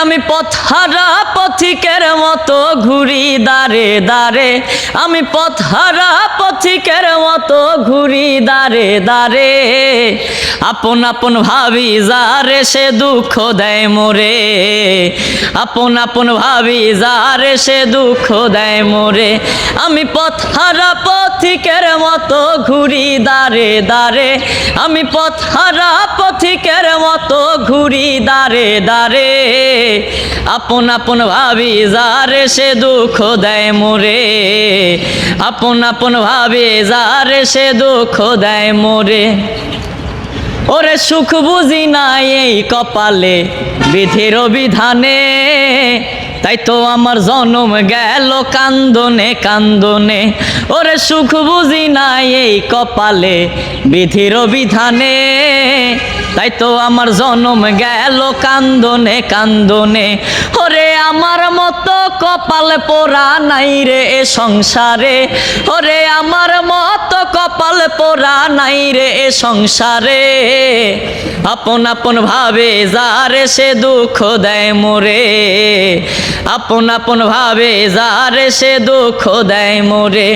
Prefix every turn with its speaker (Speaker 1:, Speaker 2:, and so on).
Speaker 1: আমি পথহারা পথিকের মতো ঘুরি দাঁড়ে দাঁড়ে আমি পথহারা পথিকের মতো ঘুরি দাঁড়ে দাঁড়ে আপন আপন ভাবি যারে সে দুঃখ দেয় মোরে। আপন আপন ভাবি যারে সে দুঃখ দেয় মোরে। আমি পথহারা পথিকের মতো ঘুরি দাঁড়ে দাঁড়ে আমি পথহারা পথিকের মতো ঘুরি দাঁড়ে দাঁড়ে, আপন আপন ভাবি যারে সে দুঃখ দেয় মোরে। আপন আপন ভাবি যারে সে দুঃখ দেয় মোরে। ওরে সুখ বুঝি নাই এই কপালে, বিধির বিধানে। তাই তো আমার জনম গেল কান্দনে কান্দনে। ওরে সুখ বুঝি নাই এই কপালে, বিধির বিধানে। তাই তো আমার জনম গেল কান্দনে কান্দনে। ওরে আমার মতো কপাল পোড়া নাই রে এ সংসারে। ওরে আমার মতো কপাল পোড়া নাই রে এ সংসারে। আপন আপন ভাবে যারে সে দুঃখ দেয় মোরে। আপন আপন ভাবে যারে সে দুঃখ দেয় মোরে।